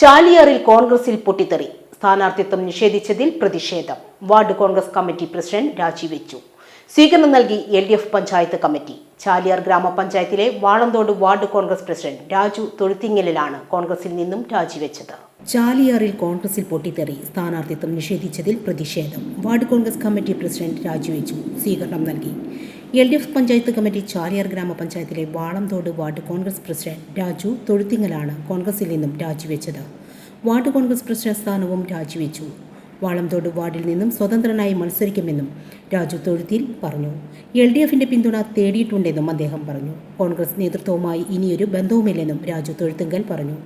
ചാലിയാറിൽ കോൺഗ്രസിൽ പൊട്ടിത്തെറി. സ്ഥാനാർത്ഥിത്വം നിഷേധിച്ചതിൽ പ്രതിഷേധം. വാർഡ് കോൺഗ്രസ് കമ്മിറ്റി പ്രസിഡന്റ് രാജിവെച്ചു. സ്വീകരണം നൽകി L D F panchayat committee. Chaliyar ഗ്രാമപഞ്ചായത്തിലെ Valanthode ward Congress president Raju തൊഴുത്തിങ്ങലിലാണ് കോൺഗ്രസിൽ നിന്നും രാജിവെച്ചത്. ചാലിയാറിൽ കോൺഗ്രസിൽ പൊട്ടിത്തെറി. സ്ഥാനാർത്ഥിത്വം നിഷേധിച്ചതിൽ പ്രതിഷേധം. വാർഡ് കോൺഗ്രസ് കമ്മിറ്റി പ്രസിഡന്റ് രാജിവെച്ചു. സ്വീകരണം നൽകി. L D F panchayat committee Chaliyar ഗ്രാമപഞ്ചായത്തിലെ Valamthode ward Congress president Raju തൊഴുത്തിങ്ങലാണ് കോൺഗ്രസിൽ നിന്നും രാജിവെച്ചത്. വാർഡ് കോൺഗ്രസ് പ്രസിഡന്റ് സ്ഥാനവും രാജിവെച്ചു. വാളംതോട് വാർഡിൽ നിന്നും സ്വതന്ത്രനായി മത്സരിക്കുമെന്നും രാജു തൊഴുത്തിൽ പറഞ്ഞു. എൽ ഡി എഫിന്റെ പിന്തുണ തേടിയിട്ടുണ്ടെന്നും അദ്ദേഹം പറഞ്ഞു. കോൺഗ്രസ് നേതൃത്വവുമായി ഇനിയൊരു ബന്ധവുമില്ലെന്നും രാജു തൊഴുത്തുങ്കൽ പറഞ്ഞു.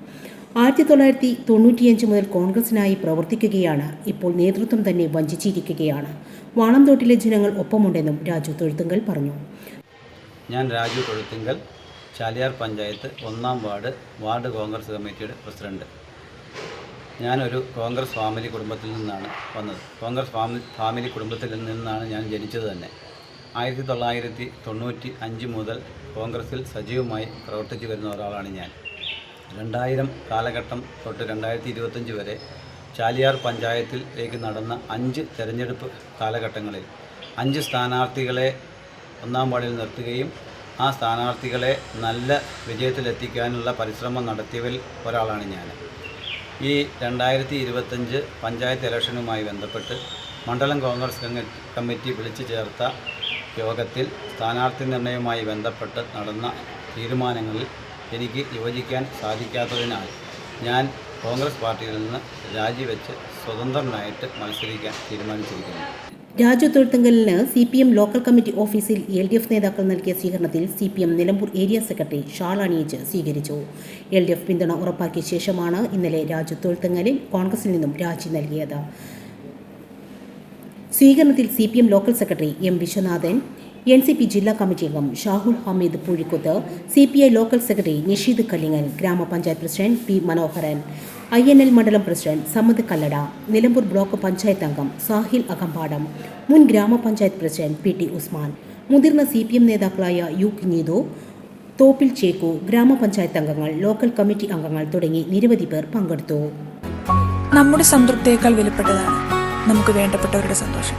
ആയിരത്തി തൊള്ളായിരത്തി തൊണ്ണൂറ്റിയഞ്ച് മുതൽ കോൺഗ്രസിനായി പ്രവർത്തിക്കുകയാണ്. ഇപ്പോൾ നേതൃത്വം തന്നെ വഞ്ചിച്ചിരിക്കുകയാണ്. വാണംതോട്ടിലെ ജനങ്ങൾ ഒപ്പമുണ്ടെന്നും രാജു തൊഴുത്തുങ്കൽ പറഞ്ഞു. ഞാൻ രാജു തൊഴുത്തുങ്കൽ ചാലിയാർ പഞ്ചായത്ത് ഒന്നാം വാർഡ് വാർഡ് കോൺഗ്രസ് കമ്മിറ്റിയുടെ പ്രസിഡന്റ്. ഞാനൊരു കോൺഗ്രസ് ഫാമിലി കുടുംബത്തിൽ നിന്നാണ് വന്നത്. കോൺഗ്രസ് ഫാമിലി ഫാമിലി കുടുംബത്തിൽ നിന്നാണ് ഞാൻ ജനിച്ചത് തന്നെ. ആയിരത്തി തൊള്ളായിരത്തി തൊണ്ണൂറ്റി അഞ്ച് മുതൽ കോൺഗ്രസിൽ സജീവമായി പ്രവർത്തിച്ചു വരുന്ന ഒരാളാണ് ഞാൻ. രണ്ടായിരം കാലഘട്ടം തൊട്ട് രണ്ടായിരത്തി ഇരുപത്തഞ്ച് വരെ ചാലിയാർ പഞ്ചായത്തിലേക്ക് നടന്ന അഞ്ച് തെരഞ്ഞെടുപ്പ് കാലഘട്ടങ്ങളിൽ അഞ്ച് സ്ഥാനാർത്ഥികളെ ഒന്നാം വാർഡിൽ നിർത്തുകയും ആ സ്ഥാനാർത്ഥികളെ നല്ല വിജയത്തിലെത്തിക്കാനുള്ള പരിശ്രമം നടത്തിയവരിൽ ഒരാളാണ് ഞാൻ. ഈ രണ്ടായിരത്തി ഇരുപത്തഞ്ച് പഞ്ചായത്ത് ഇലക്ഷനുമായി ബന്ധപ്പെട്ട് മണ്ഡലം കോൺഗ്രസ് കമ്മിറ്റി വിളിച്ചു ചേർത്ത യോഗത്തിൽ സ്ഥാനാർത്ഥി നിർണയവുമായി ബന്ധപ്പെട്ട് നടന്ന തീരുമാനങ്ങളിൽ എനിക്ക് യോജിക്കാൻ സാധിക്കാത്തതിനാൽ ഞാൻ കോൺഗ്രസ് പാർട്ടിയിൽ നിന്ന് രാജിവെച്ച് സ്വതന്ത്രനായിട്ട് മത്സരിക്കാൻ തീരുമാനിച്ചിരിക്കുന്നു. Raju തൊഴുത്തുങ്കലിന് C P M local committee ഓഫീസിൽ എൽ ഡി എഫ് നേതാക്കൾ നൽകിയ സ്വീകരണത്തിൽ C P M Nilambur area secretary shawl സ്വീകരിച്ചു. എൽ ഡി എഫ് പിന്തുണ ഉറപ്പാക്കിയ ശേഷമാണ് ഇന്നലെ രാജു തൊഴുത്തുങ്കലിൽ കോൺഗ്രസിൽ നിന്നും രാജി നൽകിയത്. സ്വീകരണത്തിൽ C P M local secretary M Viswanathan N C P ജില്ലാ കമ്മിറ്റി അംഗം Shahul Hameed Poozhikkuth C P I local secretary Nisheed Kallingal ഗ്രാമപഞ്ചായത്ത് president P Manoharan I N L മണ്ഡലം പ്രസിഡന്റ് സമ്മദ് കല്ലട നിലമ്പൂർ ബ്ലോക്ക് പഞ്ചായത്ത് അംഗം സാഹിൽ അകമ്പാടം മുൻ ഗ്രാമപഞ്ചായത്ത് പ്രസിഡന്റ് പി ടി ഉസ്മാൻ മുതിർന്ന C P M നേതാക്കളായ U കിഞ്ഞീതു Thoppil Chekku ഗ്രാമപഞ്ചായത്ത് അംഗങ്ങൾ ലോക്കൽ കമ്മിറ്റി അംഗങ്ങൾ തുടങ്ങി നിരവധി പേർ പങ്കെടുത്തു. നമ്മുടെ സംതൃപ്തിയേക്കാൾ വിലപ്പെട്ടതാണ് നമുക്ക് വേണ്ടപ്പെട്ടവരുടെ സന്തോഷം.